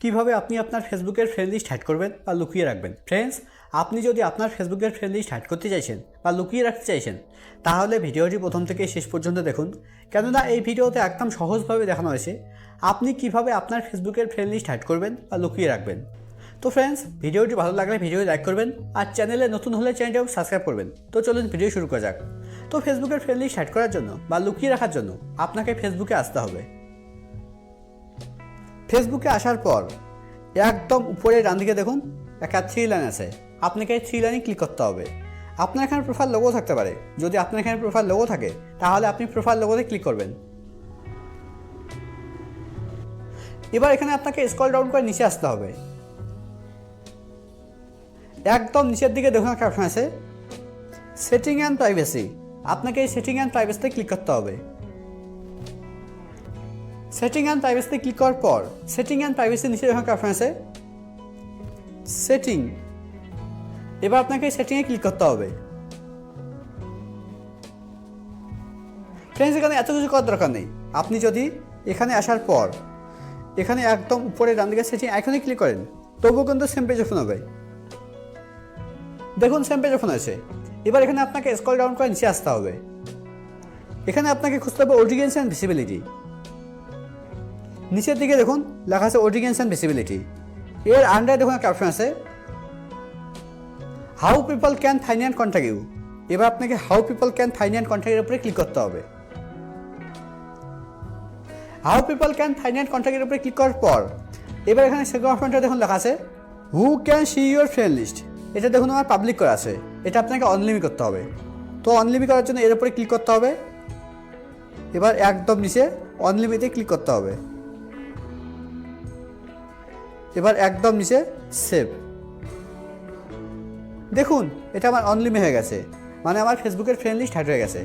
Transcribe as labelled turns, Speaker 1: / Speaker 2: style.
Speaker 1: কীভাবে আপনি আপনার ফেসবুকের ফ্রেন্ড লিস্ট হ্যাড করবেন বা লুকিয়ে রাখবেন? ফ্রেন্ডস আপনি যদি আপনার ফেসবুকের ফ্রেন্ড লিস্ট হ্যাড করতে চাইছেন বা লুকিয়ে রাখতে চাইছেন, তাহলে ভিডিওটি প্রথম থেকে শেষ পর্যন্ত দেখুন। কেননা এই ভিডিওতে একদম সহজভাবে দেখানো হয়েছে আপনি কীভাবে আপনার ফেসবুকের ফ্রেন্ড লিস্ট হ্যাড করবেন বা লুকিয়ে রাখবেন। তো ফ্রেন্ডস ভিডিওটি ভালো লাগলে ভিডিওটি লাইক করবেন আর চ্যানেলে নতুন হলে চ্যানেলটাও সাবস্ক্রাইব করবেন। তো চলুন ভিডিও শুরু করা যাক। তো ফেসবুকের ফ্রেন্ড লিস্ট হ্যাড করার জন্য বা লুকিয়ে রাখার জন্য আপনাকে ফেসবুকে আসতে হবে। ফেসবুকে আসার পর একদম উপরে ডান দিকে দেখুন, একটা থ্রি লাইন আছে। আপনাকে এই থ্রি লাইনে ক্লিক করতে হবে। আপনার এখানে প্রোফাইল লোগো থাকতে পারে। যদি আপনার এখানে প্রোফাইল লোগো থাকে, তাহলে আপনি প্রোফাইল লোগোতে ক্লিক করবেন। এবার এখানে আপনাকে স্কল ডাউন করে নিচে আসতে হবে। একদম নিচের দিকে দেখুন একটা অপশন আছে। সেটিং অ্যান্ড প্রাইভেসি আপনাকে এই সেটিং অ্যান্ড প্রাইভেসিতে ক্লিক করতে হবে। সেটিং অ্যান্ড প্রাইভেসিতে ক্লিক করার পর সেটিং অ্যান্ড প্রাইভেসির নিচে যখন আছে সেটিং এবার আপনাকে সেটিংয়ে ক্লিক করতে হবে। ফ্রেন্ডস এখানে এত কিছু করার দরকার নেই। আপনি যদি এখানে আসার পর, এখানে একদম উপরে ডান দিকে সেটিং এখনই ক্লিক করেন, তবুও কিন্তু সেম পেজ ওপেন হবে। দেখুন সেম পেজ ওপেন হয়েছে। এবার এখানে আপনাকে স্ক্রল ডাউন করে নিচে আসতে হবে। এখানে আপনাকে খুঁজতে হবে অডিয়েন্স অ্যান্ড ভিসিবিলিটি নিচের দিকে দেখুন, লেখা আছে অডিয়েন্স অ্যান্ড ভিসিবিলিটি এর আন্ডারে দেখুন একটা অপশন আছে। How people can find and you এবার আপনাকে how people can find and উপরে ক্লিক করতে হবে। How people can find and উপরে ক্লিক করার পর, এবার এখানে সেকেন্ড অপশনটা দেখুন, লেখা আছে who can see your friend list এটা দেখুন, আমার পাবলিক করা আছে। এটা আপনাকে অনলিমি করতে হবে। তো অনলিমি করার জন্য এর উপরে ক্লিক করতে হবে। এবার একদম নিচে অনলিমিতে ক্লিক করতে হবে। এবার একদম নিচে সেভ দেখুন, এটা আমার অনলিমে হয়ে গেছে। মানে আমার ফেসবুকের ফ্রেন্ড লিস্ট হ্যাড হয়ে গেছে।